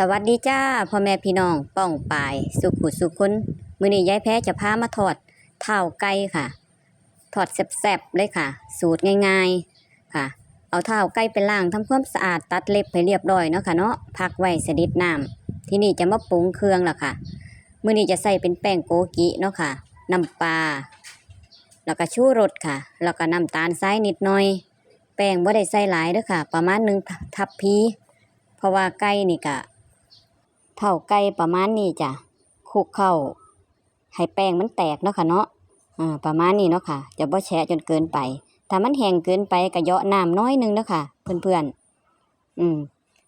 สวัสดีจ้าพ่อแม่พี่น้องป้องปายสุขุสุขคนมือนี้ยายแพ้จะพามาทอดเท้าไก่ค่ะทอดแซ่บๆเลยค่ะ สูตรง่ายๆค่ะ เอาเท้าไก่ไปล้างทำความสะอาดตัดเล็บให้เรียบร้อยเนาะค่ะเนาะพักไว้สดิดน้ำที่นี่จะมาปรุงเครื่องละค่ะมือนี้จะใส่เป็นแป้งโกกิเนาะค่ะน้ำปลาแล้วก็ชูรสค่ะ แล้วก็น้ำตาลทรายนิดหน่อย แป้งบ่ได้ใส่หลายเด้อค่ะ ประมาณหนึ่งทัพพีเพราะว่าไก่นี่ก็ เท่าไก่ประมาณนี้จ้ะคุกเข้าให้แป้งมันแตกเนาะค่ะเนาะอ่าประมาณนี้เนาะค่ะ จะบ่แฉะจนเกินไป ถ้ามันแห้งเกินไปก็เยาะน้ำน้อยนึงเนาะค่ะ เพื่อนๆ อืม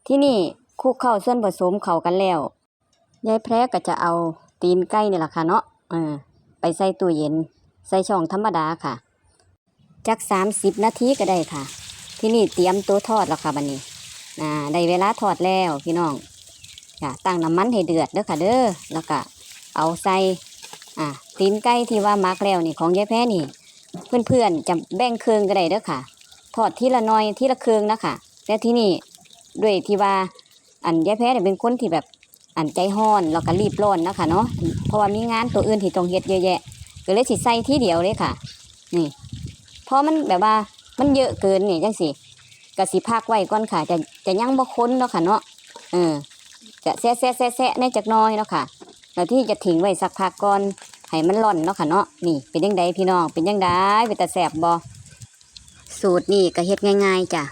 ที่นี่คุกเข้าส่วนผสมเข้ากันแล้วยายแพรก็จะเอาตีนไก่นี่แหละค่ะเนาะอไปใส่ตู้เย็น ใส่ช่องธรรมดาค่ะจักสามสิบนาทีก็ได้ค่ะ ที่นี่เตรียมตัวทอดแล้วค่ะบัดนี้อ่าได้เวลาทอดแล้วพี่น้อง ค่ะตั้งน้ำมันให้เดือดเด้อค่ะเด้อแล้วก็เอาใส่อ่าตีนไก่ที่ว่ามักแล้วนี่ของยายแพ้นี่ เพื่อนๆจะแบ่งเครืองก็ได้เด้อค่ะ ทอดทีละน้อยทีละเครืองนะคะแต่ที่นี่ด้วยที่ว่าอันยายแพ้เนี่ยเป็นคนที่แบบอันใจห้อนแล้วก็รีบร้อนนะคะเนาะเพราะว่ามีงานตัวอื่นที่ต้องเฮ็ดเยอะแยะก็เลยสิใส่ทีเดียวเลยค่ะ นี่พราะมันแบบว่ามันเยอะเกินนี่จังสิก็สิพักไว้ก่อนค่ะจะจะยังบ่ค้นเนาะค่ะเนาะเออ จะแซะแซะแซะแซะในจักน้อยเนาะค่ะแล้วที่จะทิ้งไว้สักพักก่อนให้มันร่อนเนาะค่ะเนาะนี่เป็นยังไงพี่น้องเป็นยังไงเป็นตาแสบบ่สูตรนี่ก็เฮ็ดง่าย ๆจ้ะ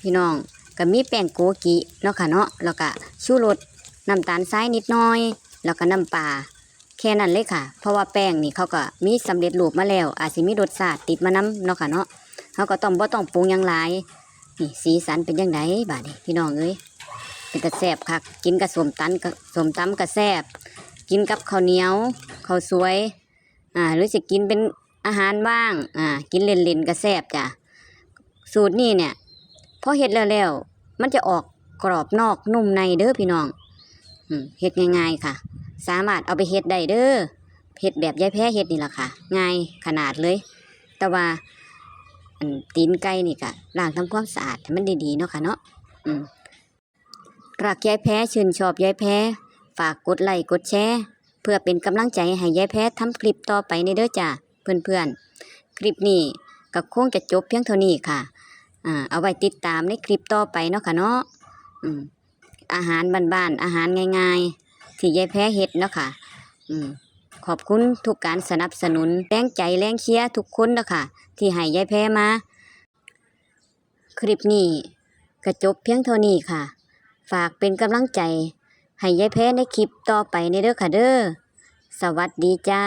พี่น้องก็มีแป้งโกกิเนาะค่ะเนาะแล้วก็ชูรสน้ำตาลทรายนิดน่อย แล้วก็น้ำปลาแค่นั้นเลยค่ะ เพราะว่าแป้งนี่เขาก็มีสำเร็จรูปมาแล้ว อาจสิมีรสชาติติดมานํเนาะค่ะเนาะเขาก็ต้องบ่ต้องปรุงยังหลายนี่สีสันเป็นยังไงบาดนี้พี่น้องเอ้ย เป็นตะแซบคักกินกับสมตันกับสมตำกับแซบกินกับข้าวเหนียวข้าวสวยอ่าหรือจะกินเป็นอาหารว่างอ่ากินเล่นๆกับแซบจ้ะสูตรนี่เนี่ยพอเฮ็ดแล้วแล้วมันจะออกกรอบนอกนุ่มในเด้อพี่น้องเฮ็ดง่ายๆค่ะ สามารถเอาไปเฮ็ดได้เด้อเฮ็ดแบบยายแพ้เฮ็ดนี่แหละค่ะ ง่ายขนาดเลย แต่ว่าตีนไก่นี่ก็ล้างทำความสะอาดให้มันดีๆเนาะค่ะเนาะอืม รักยายแพ้ชื่นชอบยายแพ้ ฝากกดไลค์กดแชร์เพื่อเป็นกำลังใจให้ยายแพ้ทำคลิปต่อไปในเด้อจ้าเพื่อนๆ คลิปนี้ก็คงจะจบเพียงเท่านี้ค่ะอ่าเอาไว้ติดตามในคลิปต่อไปเนาะค่ะเนาะอืมอาหารบ้านๆอาหารง่ายๆ ที่ยายแพ้เฮ็ดเนาะค่ะอืมขอบคุณทุกการสนับสนุนแรงใจแรงเชียร์ทุกคนเนาะค่ะที่ให้ยายแพ้มา คลิปนี้ก็จบเพียงเท่านี้ค่ะ ฝากเป็นกำลังใจ ให้ยายแพ้ในคลิปต่อไปในเด้อค่ะเด้อ สวัสดีจ้า